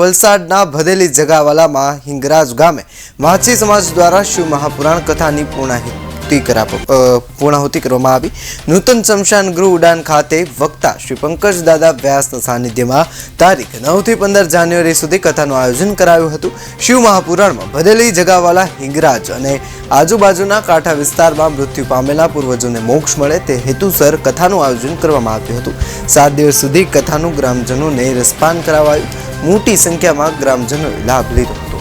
વલસાડના ભદેલી જગાવાલામાં હિંગરાજ ગામે માછી સમાજ દ્વારા શિવ મહાપુરાણ કથાની પૂર્ણાહુતિ કરા પૂર્ણાહુતિ કરવામાં આવી. નૂતન શમશાન ગૃહ ઉડાન ખાતે વક્તા શ્રી પંકજ દાદા વ્યાસના સાનિધ્યમાં તારીખ નવથી પંદર જાન્યુઆરી સુધી કથાનું આયોજન કરાયું હતું. શિવ મહાપુરાણમાં ભદેલી જગાવાલા હિંગરાજ અને આજુબાજુના કાંઠા વિસ્તારમાં મૃત્યુ પામેલા પૂર્વજોને મોક્ષ મળે તે હેતુસર કથાનું આયોજન કરવામાં આવ્યું હતું. સાત દિવસ સુધી કથાનું ગ્રામજનોને રસપાન કરાવાયું. મોટી સંખ્યામાં ગ્રામજનોએ લાભ લીધો હતો.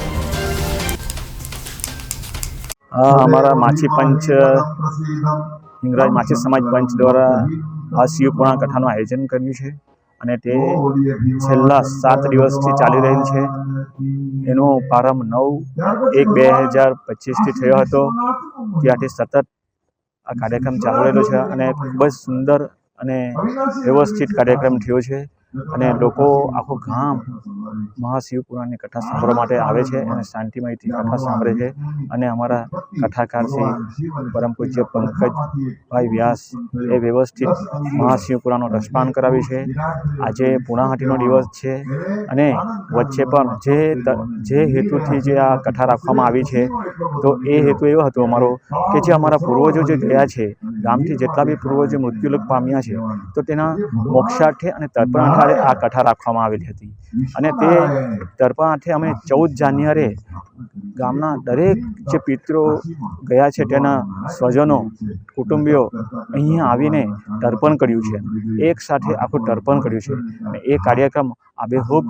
અમારા માછી પંચ, હિંગરાજ માછી સમાજ પંચ દ્વારા આ શિવપુરાણ કથાનું આયોજન કર્યું છે અને તે છેલ્લા સાત દિવસથી ચાલી રહેલ છે. એનો પ્રારંભ નવ એક બે હજાર પચીસથી થયો હતો. ત્યાંથી સતત આ કાર્યક્રમ ચાલુ રહેલો છે અને ખૂબ જ સુંદર અને વ્યવસ્થિત કાર્યક્રમ થયો છે. અને લોકો આખું ગામ મહાશિવ પુરાણની કથા સાંભળવા માટે આવે છે અને શાંતિમયથી કથા સાંભળે છે. અને અમારા કથાકાર શ્રી પરમ પૂજ્ય પંકજભાઈ વ્યાસ એ વ્યવસ્થિત મહાશિવ પુરાણનું રસપાન કરાવ્યું છે. આજે પૂર્ણાહટીનો દિવસ છે અને વચ્ચે પણ જે જે હેતુથી જે આ કથા રાખવામાં આવી છે, તો એ હેતુ એવો હતો અમારો કે જે અમારા પૂર્વજો જે ગયા છે, ગામથી જેટલા બી પૂર્વજો મૃત્યુલોક પામ્યા છે, તો તેના મોક્ષાર્થે અને તર્પણાર્થે આ કથા રાખવામાં આવેલી હતી. અને તે તર્પણાર્થે અમે ચૌદ જાન્યુઆરીએ ગામના દરેક જે પિત્રો ગયા છે તેના સ્વજનો કુટુંબીઓ અહીંયા આવીને તર્પણ કર્યું છે. એક સાથે આખું તર્પણ કર્યું છે. અને એ કાર્યક્રમ આબેહૂબ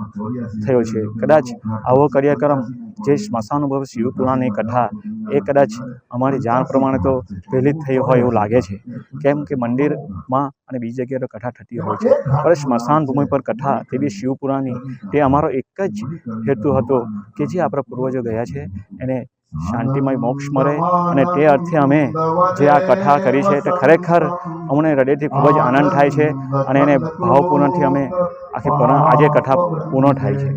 થયો છે. કદાચ આવો કાર્યક્રમ જે સ્મશાનુભવ ઉપર કથા એ કદાચ અમારી જાણ પ્રમાણે તો પહેલી જ થઈ હોય એવું લાગે છે. કેમ કે મંદિરમાં અને બીજી જગ્યાએ કથા થતી હોય છે. પણ સ્મશાન ભૂમિ પર કથા તે બી શિવપુરાની તે અમારો એક જ હેતુ હતો કે જે આપણા પૂર્વજો ગયા છે, એને શાંતિમય મોક્ષ મળે અને તે અર્થે અમે જે આ કથા કરી છે તે ખરેખર અમને હૃદયથી ખૂબ જ આનંદ થાય છે અને એને ભાવપૂર્ણથી અમે આખી આજે કથા પૂર્ણ થાય છે.